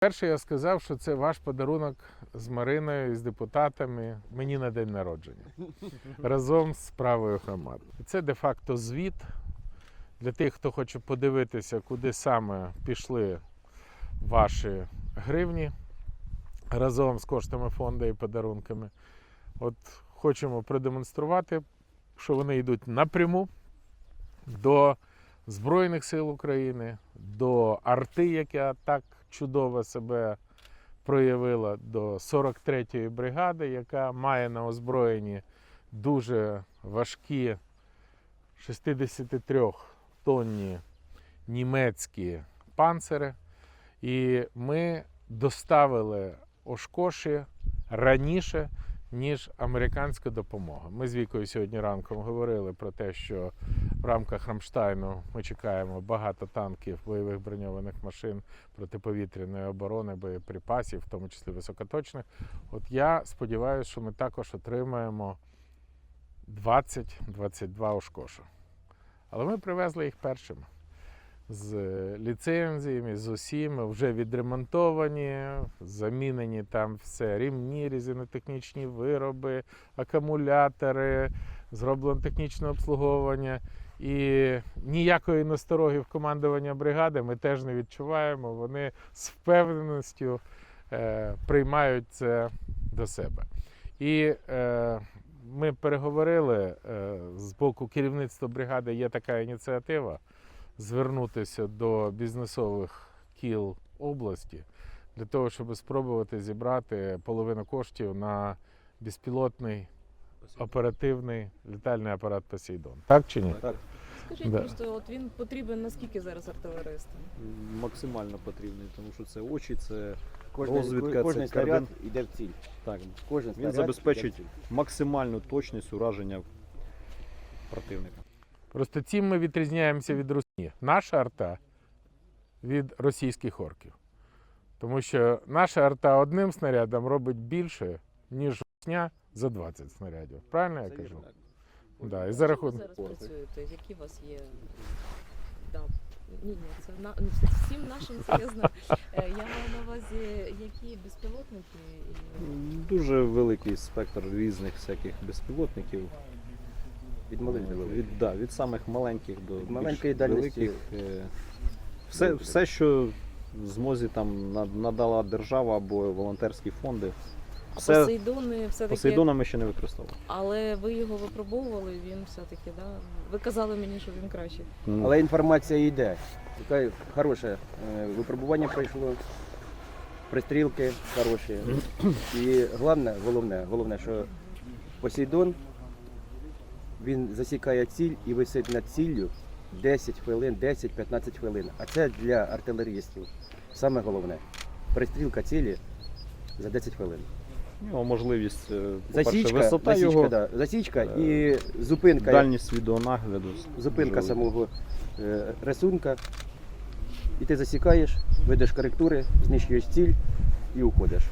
Перше, я сказав, що це ваш подарунок з Мариною, з депутатами мені на день народження разом з правою громадою. Це де-факто звіт для тих, хто хоче подивитися, куди саме пішли ваші гривні разом з коштами фонду і подарунками. От хочемо продемонструвати, що вони йдуть напряму до Збройних сил України, до арти, яка так чудово себе проявила, до 43-ї бригади, яка має на озброєнні дуже важкі 63 тонні німецькі панцири. І ми доставили Ошкоші раніше, ніж американська допомога. Ми з Вікою сьогодні ранком говорили про те, що в рамках Рамштайну ми чекаємо багато танків, бойових броньованих машин протиповітряної оборони, боєприпасів, в тому числі високоточних. От я сподіваюся, що ми також отримаємо 20-22 Ошкоша. Але ми привезли їх першими. З ліцензіями, з усім, вже відремонтовані, замінені там все, рівні, різинотехнічні вироби, акумулятори, зроблено технічне обслуговування. І ніякої настороги в командування бригади ми теж не відчуваємо. Вони з впевненістю е, приймають це до себе. І е, ми переговорили е, з боку керівництва бригади, є така ініціатива звернутися до бізнесових кіл області для того, щоб спробувати зібрати половину коштів на безпілотний оперативний літальний апарат Посейдон. Так чи ні? Так, Скажіть Да. просто, от він потрібен наскільки зараз артилеристам? максимально потрібний, тому що це очі, це Кожен, Розвідка кожен це снаряд карбин. йде в ціль. так, Кожен Він снаряд забезпечить йде в ціль. максимальну точність ураження противника. Просто цим ми відрізняємося від Русні. Наша арта від російських орків. Тому що наша арта одним снарядом робить більше, ніж Русня за 20 снарядів. Правильно я Це кажу? Да, і за рахунок. зараз працюєте? Які у вас є? Да. Ні, ні, це на ну, всім нашим це я. Е, Я маю на увазі, які безпілотники і Дуже великий спектр різних всяких безпілотників. Від малих до великих. Від, да, від самих маленьких до більш маленької дальності. великих. е, Все, все, що в змозі там на- надала держава або волонтерські фонди. А Все Посейдони все-таки. Посейдона ми ще не використовували. Але ви його випробовували, він все-таки, да? Ви казали мені, що він кращий. Ну, Але інформація йде. Таке хороше е, випробування пройшло, пристрілки хороші. І головне, головне, головне, що Посейдон він засікає ціль і висить над ціллю 10 хвилин, 10-15 хвилин. А це для артилерістів. Саме головне. Пристрілка цілі за 10 хвилин. У нього можливість, е, Засічка, висота засічка, його, да, засічка е, і зупинка. дальність відеонагляду. зупинка самого е, рисунка. І ти засікаєш, ведеш коректури, знищуєш ціль і уходиш.